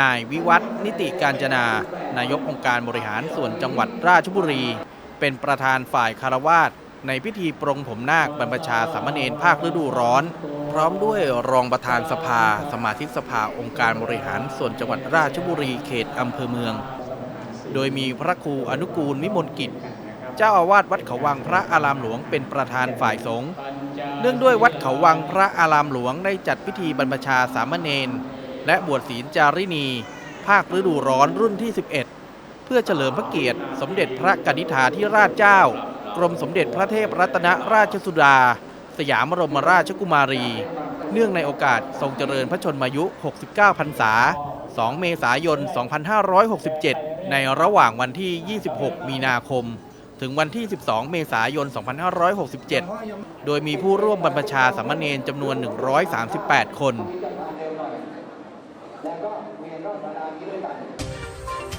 นายวิวัฒนิติการจนา นายกองค์การบริหารส่วนจังหวัดราชบุรี เป็นประธานฝ่ายคารวาสในพิธีปรงผมนาคบรรพชาสามเณรภาคฤดูร้อน พร้อมด้วยรองประธานสภา สมาชิกสภาองค์การบริหารส่วนจังหวัดราชบุรีเขตอำเภอเมือง โดยมีพระครูอนุกูลวิมลกิจ เจ้าอาวาสวัดเขาวังพระอารามหลวงเป็นประธานฝ่ายสงฆ์เนื่องด้วยวัดเขาวังพระอารามหลวงได้จัดพิธีบรรพชาสามเณร และบวชศีลจารินีภาคฤดูร้อนรุ่นที่ 11 เพื่อเฉลิมพระเกียรติ สมเด็จพระกนิษฐาธิราชเจ้า กรมสมเด็จพระเทพรัตนราชสุดา สยามบรมราชกุมารี เนื่องในโอกาสทรงเจริญพระชนมายุ 69 พรรษา 2 เมษายน 2567 ในระหว่างวันที่ 26 มีนาคมถึงวันที่ 12 เมษายน 2567 โดยมีผู้ร่วมบรรพชาสามเณรจำนวน 138 คน 我มียน้อยมา